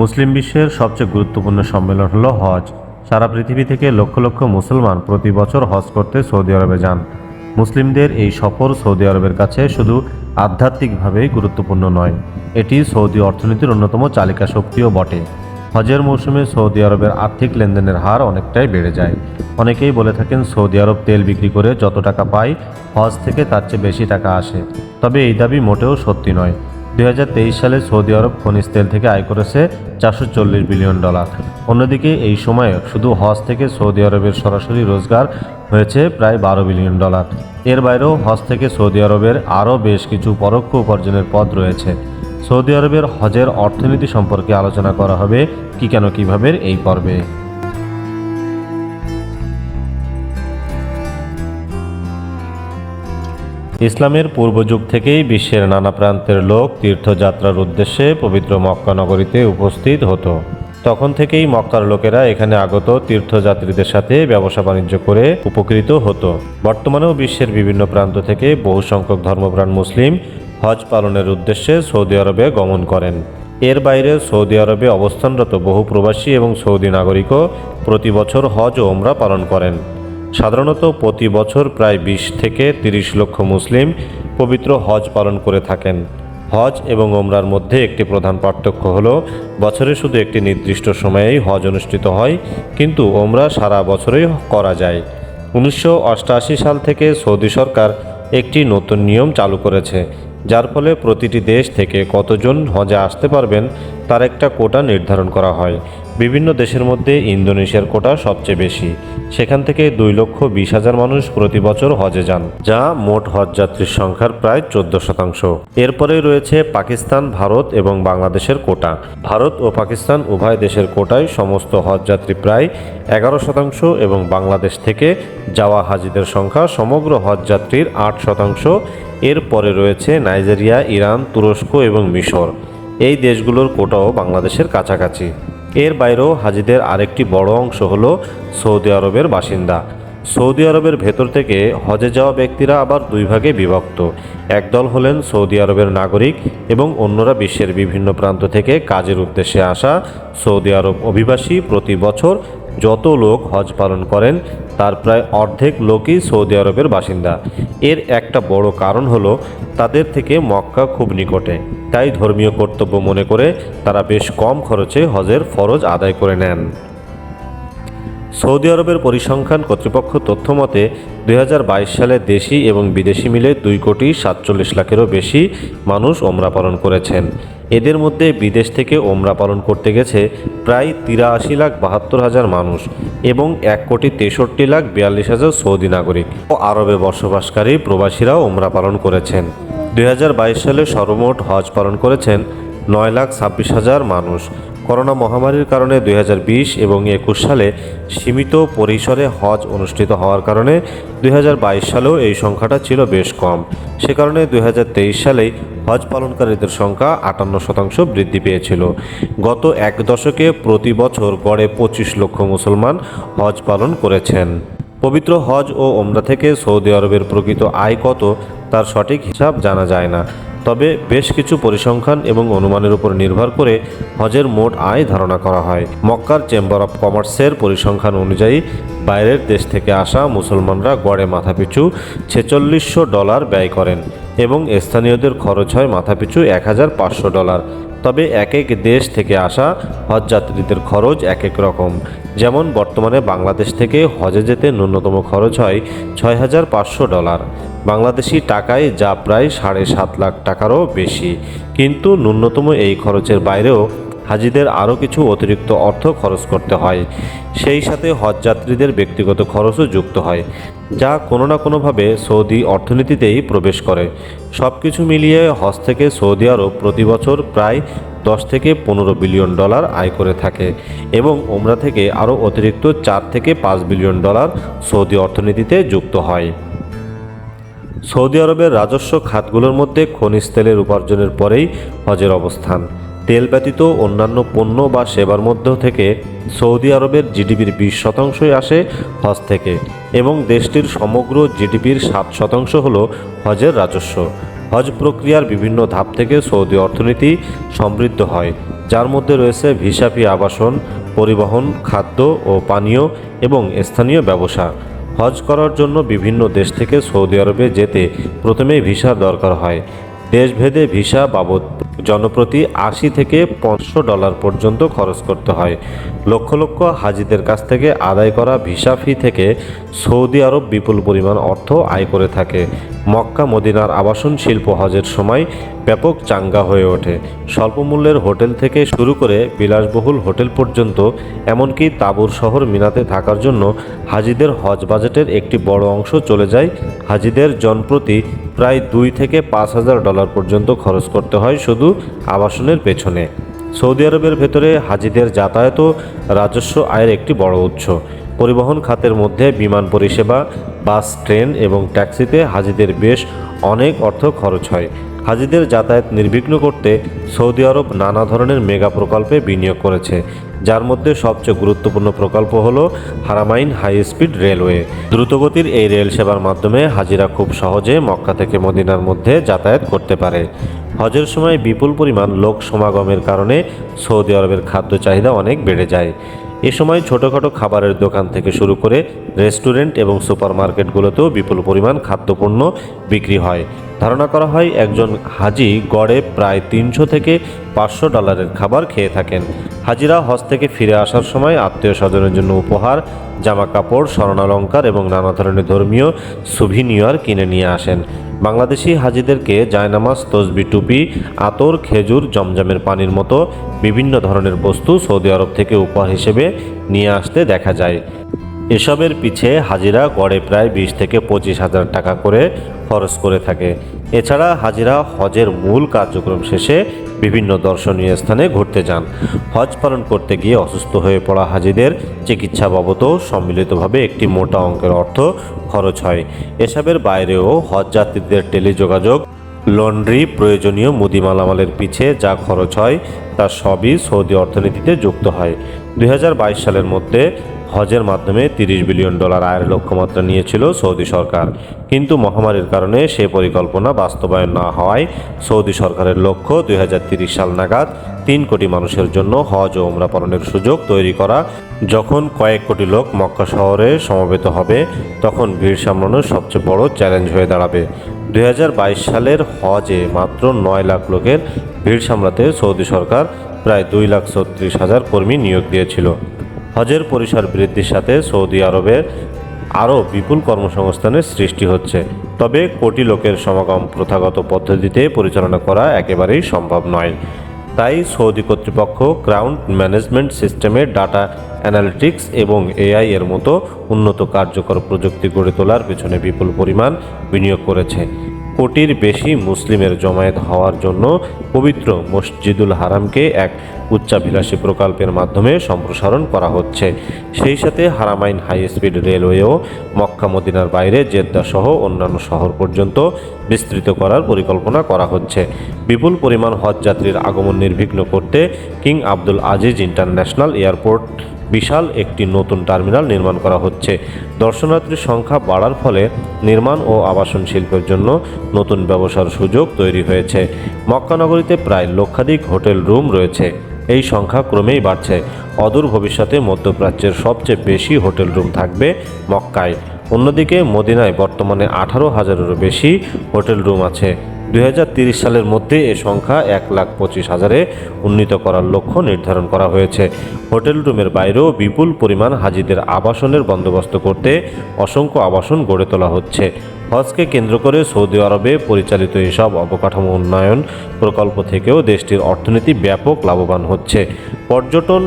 মুসলিম বিশ্বের সবচেয়ে গুরুত্বপূর্ণ সম্মেলন হলো হজ। সারা পৃথিবী থেকে লক্ষ লক্ষ মুসলমান প্রতি বছর হজ করতে সৌদি আরবে যান। মুসলিমদের এই সফর সৌদি আরবের কাছে শুধু আধ্যাত্মিকভাবেই গুরুত্বপূর্ণ নয়, এটি সৌদি অর্থনীতির অন্যতম চালিকা শক্তিও বটে। হজের মৌসুমে সৌদি আরবের আর্থিক লেনদেনের হার অনেকটাই বেড়ে যায়। অনেকেই বলে থাকেন সৌদি আরব তেল বিক্রি করে যত টাকা পায়, হজ থেকে তার চেয়ে বেশি টাকা আসে। তবে এই দাবি মোটেও সত্যি নয়। দু হাজার তেইশ সালে সৌদি আরব খনিজ তেল থেকে আয় করেছে চারশো চল্লিশ বিলিয়ন ডলার। অন্যদিকে এই সময়ে শুধু হজ থেকে সৌদি আরবের সরাসরি রোজগার হয়েছে প্রায় বারো বিলিয়ন ডলার। এর বাইরেও হজ থেকে সৌদি আরবের আরও বেশ কিছু পরোক্ষ উপার্জনের পথ রয়েছে। সৌদি আরবের হজের অর্থনীতি সম্পর্কে আলোচনা করা হবে কি কেন কীভাবে এই পর্বে। ইসলামের পূর্বযুগ থেকেই বিশ্বের নানা প্রান্তের লোক তীর্থযাত্রার উদ্দেশ্যে পবিত্র মক্কা নগরীতে উপস্থিত হতো। তখন থেকেই মক্কার লোকেরা এখানে আগত তীর্থযাত্রীদের সাথে ব্যবসা বাণিজ্য করে উপকৃত হতো। বর্তমানেও বিশ্বের বিভিন্ন প্রান্ত থেকে বহু সংখ্যক ধর্মপ্রাণ মুসলিম হজ পালনের উদ্দেশ্যে সৌদি আরবে গমন করেন। এর বাইরে সৌদি আরবে অবস্থানরত বহু প্রবাসী এবং সৌদি নাগরিকও প্রতি বছর হজ ও ওমরা পালন করেন। সাধারণত প্রতি বছর প্রায় বিশ থেকে তিরিশ লক্ষ মুসলিম পবিত্র হজ পালন করে থাকেন। হজ এবং ওমরার মধ্যে একটি প্রধান পার্থক্য হল, বছরে শুধু একটি নির্দিষ্ট সময়েই হজ অনুষ্ঠিত হয়, কিন্তু ওমরা সারা বছরই করা যায়। উনিশশো অষ্টআশি সাল থেকে সৌদি সরকার একটি নতুন নিয়ম চালু করেছে, যার ফলে প্রতিটি দেশ থেকে কতজন হজে আসতে পারবেন তার একটা কোটা নির্ধারণ করা হয়। বিভিন্ন দেশের মধ্যে ইন্দোনেশিয়ার কোটা সবচেয়ে বেশি। সেখান থেকে দুই লক্ষ বিশ হাজার মানুষ প্রতি বছর হজে যান, যা মোট হজযাত্রীর সংখ্যার প্রায় চোদ্দ শতাংশ। এরপরে রয়েছে পাকিস্তান, ভারত এবং বাংলাদেশের কোটা। ভারত ও পাকিস্তান উভয় দেশের কোটায় সমস্ত হজযাত্রী প্রায় এগারো শতাংশ এবং বাংলাদেশ থেকে যাওয়া হাজিদের সংখ্যা সমগ্র হজযাত্রীর আট শতাংশ। এরপরে রয়েছে নাইজেরিয়া, ইরান, তুরস্ক এবং মিশর। এই দেশগুলোর কোটাও বাংলাদেশের কাছাকাছি। এর বাইরেও হাজিদের আরেকটি বড় অংশ হল সৌদি আরবের বাসিন্দা। সৌদি আরবের ভেতর থেকে হজে যাওয়া ব্যক্তিরা আবার দুই ভাগে বিভক্ত। একদল হলেন সৌদি আরবের নাগরিক এবং অন্যরা বিশ্বের বিভিন্ন প্রান্ত থেকে কাজের উদ্দেশ্যে আসা সৌদি আরব অভিবাসী প্রতি বছর যত লোক হজ পালন করেন, তার প্রায় অর্ধেক লোকই সৌদি আরবের বাসিন্দা। এর একটা বড় কারণ হলো, তাদের থেকে মক্কা খুব নিকটে। তাই ধর্মীয় কর্তব্য মনে করে তারা বেশ কম খরচে হজের ফরজ আদায় করে নেন। সৌদি আরবের পরিসংখ্যান কর্তৃপক্ষ তথ্য মতে, দুই সালে দেশি এবং বিদেশি মিলে দুই কোটি সাতচল্লিশ লাখেরও বেশি মানুষ ওমরা পালন করেছেন। এদের মধ্যে বিদেশ থেকে ওমরা পালন করতে গেছে প্রায় তিরাশি লাখ বাহাত্তর হাজার মানুষ এবং এক কোটি তেষট্টি লাখ বিয়াল্লিশ হাজার সৌদি নাগরিক ও আরবে বসবাসকারী প্রবাসীরাও ওমরা পালন করেছেন। দুই হাজার বাইশ সালে সর্বমোট হজ পালন করেছেন নয় লাখ ছাব্বিশ হাজার মানুষ। করোনা মহামারীর কারণে দুই হাজার বিশ এবং একুশ সালে সীমিত পরিসরে হজ অনুষ্ঠিত হওয়ার কারণে দুই হাজার বাইশ সালেও এই সংখ্যাটা ছিল বেশ কম। সে কারণে দুই হাজার তেইশ সালেই হজ পালনকারীদের সংখ্যা আটান্ন শতাংশ বৃদ্ধি পেয়েছিল। গত এক দশকে প্রতি বছর গড়ে পঁচিশ লক্ষ মুসলমান হজ পালন করেছেন। পবিত্র হজ ও ওমরা থেকে সৌদি আরবের প্রকৃত আয় কত তার সঠিক হিসাব জানা যায় না। তবে বেশ কিছু পরিসংখ্যান এবং অনুমানের উপর নির্ভর করে হজের মোট আয় ধারণা করা হয়। মক্কার চেম্বার অফ কমার্সের পরিসংখ্যান অনুযায়ী বাইরের দেশ থেকে আসা মুসলমানরা গড়ে মাথাপিছু ছেচল্লিশশো ডলার ব্যয় করেন এবং স্থানীয়দের খরচ হয় মাথাপিছু এক হাজার পাঁচশো ডলার। তবে এক এক দেশ থেকে আসা হজযাত্রীদের খরচ এক এক রকম। যেমন বর্তমানে বাংলাদেশ থেকে হজে যেতে ন্যূনতম খরচ হয় ছয় হাজার পাঁচশো ডলার। বাংলাদেশি টাকায় যা প্রায় সাড়ে সাত লাখ টাকারও বেশি। কিন্তু ন্যূনতম এই খরচের বাইরেও হাজিদের আরও কিছু অতিরিক্ত অর্থ খরচ করতে হয়। সেই সাথে হজযাত্রীদের ব্যক্তিগত খরচও যুক্ত হয়, যা কোনো না কোনোভাবে সৌদি অর্থনীতিতেই প্রবেশ করে। সব কিছু মিলিয়ে হজ থেকে সৌদি আরব প্রতি বছর প্রায় দশ থেকে পনেরো বিলিয়ন ডলার আয় করে থাকে এবং ওমরা থেকে আরও অতিরিক্ত চার থেকে পাঁচ বিলিয়ন ডলার সৌদি অর্থনীতিতে যুক্ত হয়। সৌদি আরবের রাজস্ব খাতগুলোর মধ্যে খনিজ তেলের উপার্জনের পরেই হজের অবস্থান। তেল ব্যতীত অন্যান্য পণ্য বা সেবার মধ্য থেকে সৌদি আরবের জিডিপির বিশ শতাংশই আসে হজ থেকে এবং দেশটির সমগ্র জিডিপির সাত শতাংশ হল হজের রাজস্ব। হজ প্রক্রিয়ার বিভিন্ন ধাপ থেকে সৌদি অর্থনীতি সমৃদ্ধ হয়, যার মধ্যে রয়েছে ভিসাফি আবাসন, পরিবহন, খাদ্য ও পানীয় এবং স্থানীয় ব্যবসা। হজ করার জন্য বিভিন্ন দেশ থেকে সৌদি আরবে যেতে প্রথমেই ভিসার দরকার হয়। দেশভেদে ভিসা বাবদ জনপ্রতি আশি থেকে পাঁচশো ডলার পর্যন্ত খরচ করতে হয়। লক্ষ লক্ষ হাজিদের কাছ থেকে আদায় করা ভিসা ফি থেকে সৌদি আরব বিপুল পরিমাণ অর্থ আয় করে থাকে। মক্কা, মদিনার আবাসন শিল্প হজের সময় ব্যাপক চাঙ্গা হয়ে ওঠে। স্বল্প মূল্যের হোটেল থেকে শুরু করে বিলাসবহুল হোটেল পর্যন্ত, এমনকি তাবুর শহর মিনাতে থাকার জন্য হাজিদের হজ বাজেটের একটি বড় অংশ চলে যায়। হাজিদের জনপ্রতি প্রায় দুই থেকে পাঁচ হাজার ডলার পর্যন্ত খরচ করতে হয় শুধু আবাসনের পেছনে। সৌদি আরবের ভেতরে হাজিদের যাতায়াত ও রাজস্ব আয়ের একটি বড় উৎস। পরিবহন খাতের মধ্যে বিমান পরিষেবা, বাস, ট্রেন এবং ট্যাক্সিতে হাজিদের বেশ অনেক অর্থ খরচ হয়। হাজিদের যাতায়াত নির্বিঘ্ন করতে সৌদি আরব নানা ধরনের মেগা প্রকল্পে বিনিয়োগ করেছে। যার মধ্যে সবচেয়ে গুরুত্বপূর্ণ প্রকল্প হল হারামাইন হাই স্পিড রেলওয়ে। দ্রুতগতির এই রেল সেবার মাধ্যমে হাজিরা খুব সহজে মক্কা থেকে মদিনার মধ্যে যাতায়াত করতে পারে। হজের সময় বিপুল পরিমাণ লোক সমাগমের কারণে সৌদি আরবের খাদ্য চাহিদা অনেক বেড়ে যায়। এ সময় ছোটোখাটো খাবারের দোকান থেকে শুরু করে রেস্টুরেন্ট এবং সুপারমার্কেটগুলোতেও বিপুল পরিমাণ খাদ্যপণ্য বিক্রি হয়। ধারণা করা হয় একজন হাজি গড়ে প্রায় তিনশো থেকে পাঁচশো ডলারের খাবার খেয়ে থাকেন। হাজিরা হজ থেকে ফিরে আসার সময় আত্মীয় স্বজনের জন্য উপহার জামা কাপড় স্বর্ণালঙ্কার এবং নানা ধরনের ধর্মীয় সুভিনিয়র কিনে নিয়ে আসেন। বাংলাদেশি হাজিদেরকে জায়নামাজ, তসবি টুপি, আতর, খেজুর, জমজমের পানির মতো বিভিন্ন ধরনের বস্তু সৌদি আরব থেকে উপহার হিসেবে নিয়ে আসতে দেখা যায়। এসবের পিছে হাজিরা গড়ে প্রায় বিশ থেকে পঁচিশ হাজার টাকা করে খরচ করে থাকে। এছাড়া হাজিরা হজের মূল কার্যক্রম শেষে বিভিন্ন দর্শনীয় স্থানে ঘুরতে যান। হজ পালন করতে গিয়ে অসুস্থ হয়ে পড়া হাজিদের চিকিৎসা বাবদও সম্মিলিতভাবে একটি মোটা অঙ্কের অর্থ খরচ হয়। এসবের বাইরেও হজ যাত্রীদের টেলিযোগাযোগ, লন্ড্রি, প্রয়োজনীয় মুদি মালামালের পিছে যা খরচ হয় তা সবই সৌদি অর্থনীতিতে যুক্ত হয়। দু হাজার বাইশ সালের মধ্যে হজের মাধ্যমে তিরিশ বিলিয়ন ডলার আয়ের লক্ষ্যমাত্রা নিয়েছিল সৌদি সরকার। কিন্তু মহামারীর কারণে সে পরিকল্পনা বাস্তবায়ন না হওয়ায় সৌদি সরকারের লক্ষ্য দুই সাল নাগাদ তিন কোটি মানুষের জন্য হজ ও ওমরা পালনের সুযোগ তৈরি করা। যখন কয়েক কোটি লোক মক্কা শহরে সমবেত হবে, তখন ভিড় সামলানোর সবচেয়ে বড় চ্যালেঞ্জ হয়ে দাঁড়াবে। দুই হাজার বাইশ সালের হজে মাত্র নয় লাখ লোকের ভিড় সামলাতে সৌদি সরকার প্রায় দুই লাখ ছত্রিশ হাজার কর্মী নিয়োগ দিয়েছিল। হজের পরিসর বৃদ্ধির সাথে সৌদি আরবের আরও বিপুল কর্মসংস্থানের সৃষ্টি হচ্ছে। তবে কোটি লোকের সমাগম প্রথাগত পদ্ধতিতে পরিচালনা করা একেবারেই সম্ভব নয়। তাই সৌদি কর্তৃপক্ষ ক্রাউন্ড ম্যানেজমেন্ট সিস্টেমে ডাটা অ্যানালিটিক্স এবং এআই এর মতো উন্নত কার্যকর প্রযুক্তি গড়ে তোলার পেছনে বিপুল পরিমাণ বিনিয়োগ করেছে। কোটির বেশি মুসলিমের জমায়েত হওয়ার জন্য পবিত্র মসজিদুল হারামকে এক উচ্চাভিলাষী প্রকল্পের মাধ্যমে সম্প্রসারণ করা হচ্ছে। সেই সাথে হারামাইন হাই স্পিড রেলওয়েও মক্কা, মদিনার বাইরে জেদ্দা সহ অন্যান্য শহর পর্যন্ত বিস্তৃত করার পরিকল্পনা করা হচ্ছে। বিপুল পরিমাণ হজ যাত্রীর আগমন নির্বিঘ্ন করতে King Abdul Aziz international airport বিশাল একটি নতুন টার্মিনাল নির্মাণ করা হচ্ছে। দর্শনার্থীর সংখ্যা বাড়ার ফলে নির্মাণ ও আবাসন শিল্পের জন্য নতুন ব্যবসার সুযোগ তৈরি হয়েছে। মক্কানগরীতে প্রায় লক্ষাধিক হোটেল রুম রয়েছে। এই সংখ্যা ক্রমেই বাড়ছে। অদূর ভবিষ্যতে মধ্যপ্রাচ্যের সবচেয়ে বেশি হোটেল রুম থাকবে মক্কায়। অন্যদিকে মদিনায় বর্তমানে আঠারো হাজারেরও বেশি হোটেল রুম আছে। দুই সালের মধ্যে এ সংখ্যা এক লাখ পঁচিশ হাজারে উন্নীত করার লক্ষ্য নির্ধারণ করা হয়েছে। হোটেল রুমের বাইরেও বিপুল পরিমাণ হাজিদের আবাসনের বন্দোবস্ত করতে অসংখ্য আবাসন গড়ে তোলা হচ্ছে। হজকে কেন্দ্র করে সৌদি আরবে পরিচালিত এসব অবকাঠামো উন্নয়ন প্রকল্প থেকেও দেশটির অর্থনীতি ব্যাপক লাভবান হচ্ছে। পর্যটন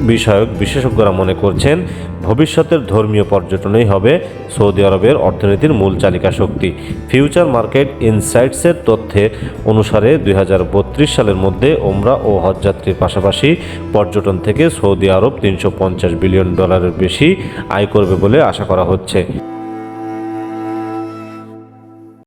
বিষয়ক বিশেষজ্ঞরা মনে করছেন, ভবিষ্যতের ধর্মীয় পর্যটনই হবে সৌদি আরবের অর্থনীতির মূল চালিকা শক্তি। ফিউচার মার্কেট ইনসাইটসের তথ্যে অনুসারে দুই হাজার বত্রিশ সালের মধ্যে ওমরা ও হজযাত্রীর পাশাপাশি পর্যটন থেকে সৌদি আরব তিনশো পঞ্চাশ বিলিয়ন ডলারের বেশি আয় করবে বলে আশা করা হচ্ছে।